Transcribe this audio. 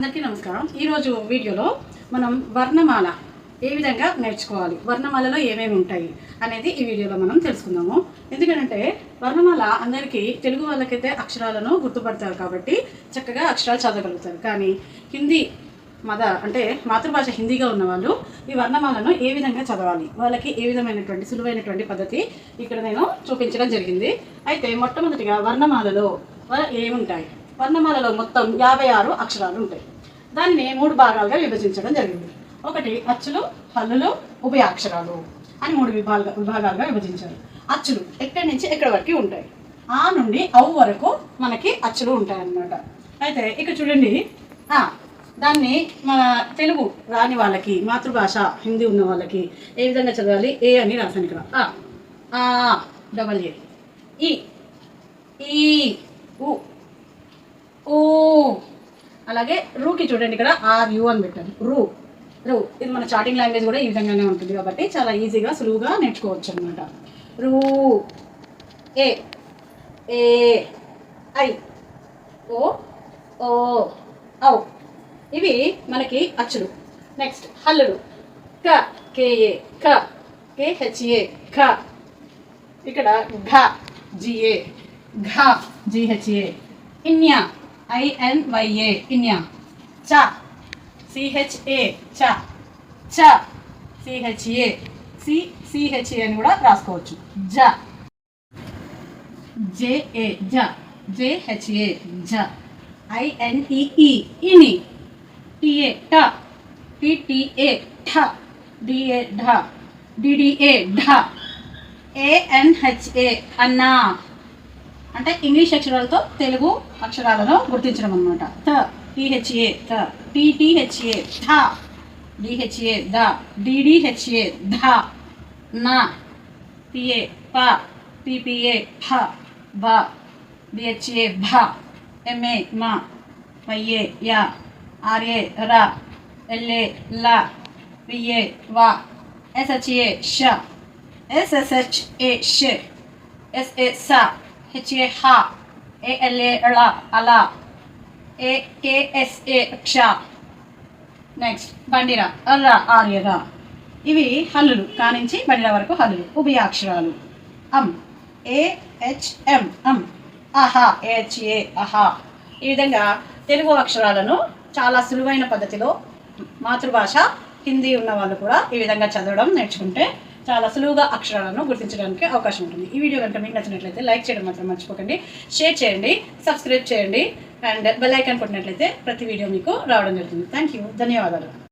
అందరికీ నమస్కారం. ఈరోజు వీడియోలో మనం వర్ణమాల ఏ విధంగా నేర్చుకోవాలి వర్ణమాలలో ఏమేమి ఉంటాయి అనేది ఈ వీడియోలో మనం తెలుసుకుందాము. ఎందుకంటే వర్ణమాల అందరికీ తెలుగు వాళ్ళకైతే అక్షరాలను గుర్తుపడతారు కాబట్టి చక్కగా అక్షరాలు చదవగలుగుతారు. కానీ హిందీ మద అంటే మాతృభాష హిందీగా ఉన్న వాళ్ళు ఈ వర్ణమాలను ఏ విధంగా చదవాలి వాళ్ళకి ఏ విధమైనటువంటి సులువైనటువంటి పద్ధతి ఇక్కడ నేను చూపించడం జరిగింది. అయితే మొట్టమొదటిగా వర్ణమాలలో ఏముంటాయి? వర్ణమాలలో మొత్తం యాభై ఆరు అక్షరాలు ఉంటాయి. దానిని మూడు భాగాలుగా విభజించడం జరిగింది. ఒకటి అచ్చులు హల్లులు ఉభయాక్షరాలు అని మూడు విభాగా విభాగాలుగా విభజించారు. అచ్చులు ఎక్కడి నుంచి ఎక్కడి వరకు ఉంటాయి? ఆ నుండి అవు వరకు మనకి అచ్చులు ఉంటాయన్నమాట. అయితే ఇక్కడ చూడండి. దాన్ని మన తెలుగు రాని వాళ్ళకి మాతృభాష హిందీ ఉన్న వాళ్ళకి ఏ విధంగా చదవాలి? ఏ అని రాశాను ఇక్కడ. ఆ, డబల్ ఏ. ఈ ఈ ఉ అలాగే రూకి చూడండి ఇక్కడ ఆర్ యు అని పెట్టాను రూ. రూ. ఇది మన చాటింగ్ లాంగ్వేజ్ కూడా ఈ విధంగానే ఉంటుంది కాబట్టి చాలా ఈజీగా సులువుగా నేర్చుకోవచ్చు అనమాట రూ. ఏ. ఏ. ఐ. ఓ. ఓ. ఔ. ఇవి మనకి అచ్చులు. నెక్స్ట్ హల్లులు. క. కేఏ క. కే. హెచ్ఏ క. ఇక్కడ ఘ. జిఏ ఘ. జిహెచ్ఏ ఇన్యా. ఐఎన్వైఏ ఇన్యా చ సిహెచ్ఏ చ చ సిహెచ్ఏ సి సిహెచ్ఏ అని కూడా రాసుకోవచ్చు జ జేఏ జ జేహెచ్ఏ జ ఐఎన్ఈఈ ఇని టిఏ ట టిటిఏ ఠ డిఏ ఢ డిడిఏ ఢ ఏఎన్హెచ్ఏ అన్నా అంటే ఇంగ్లీష్ అక్షరాలతో తెలుగు అక్షరాలను గుర్తించడం అనమాట త టిహెచ్ఏ త టిటిహెచ్ఏ థ డిహెచ్ఏ ద డిడిహెచ్ఏ ధ నా పిఏ ప పిపిఏ ఫ బ బిహెచ్ఏ భ ఎంఏ మ వైఏ య ఆర్ఏ ర ఎల్ఏ ల విఏ వ ఎస్హెచ్ఏ ష ఎస్ఎస్హెచ్ఏ ష ఎస్ఏ స హెచ్ఏ హ ఏఎల్ఏ ళ అల ఏకేఎస్ఏ క్ష నెక్స్ట్ బండిరా అర్ర ఆర్యరా ఇవి హల్లులు కానించి బండిరా వరకు హల్లులు ఉభయాక్షరాలు అం ఏహెచ్ఎం అం అహా ఏహెచ్ఏ అహా ఈ విధంగా తెలుగు అక్షరాలను చాలా సులువైన పద్ధతిలో మాతృభాష హిందీ ఉన్న వాళ్ళు కూడా ఈ విధంగా చదవడం నేర్చుకుంటే చాలా సులువుగా అక్షరాలను గుర్తించడానికి అవకాశం ఉంటుంది. ఈ వీడియో కనుక మీకు నచ్చినట్లయితే లైక్ చేయడం మాత్రం మర్చిపోకండి. షేర్ చేయండి సబ్స్క్రైబ్ చేయండి అండ్ బెల్ ఐకాన్ కొట్టినట్లయితే ప్రతి వీడియో మీకు రావడం జరుగుతుంది. థ్యాంక్ యూ ధన్యవాదాలు.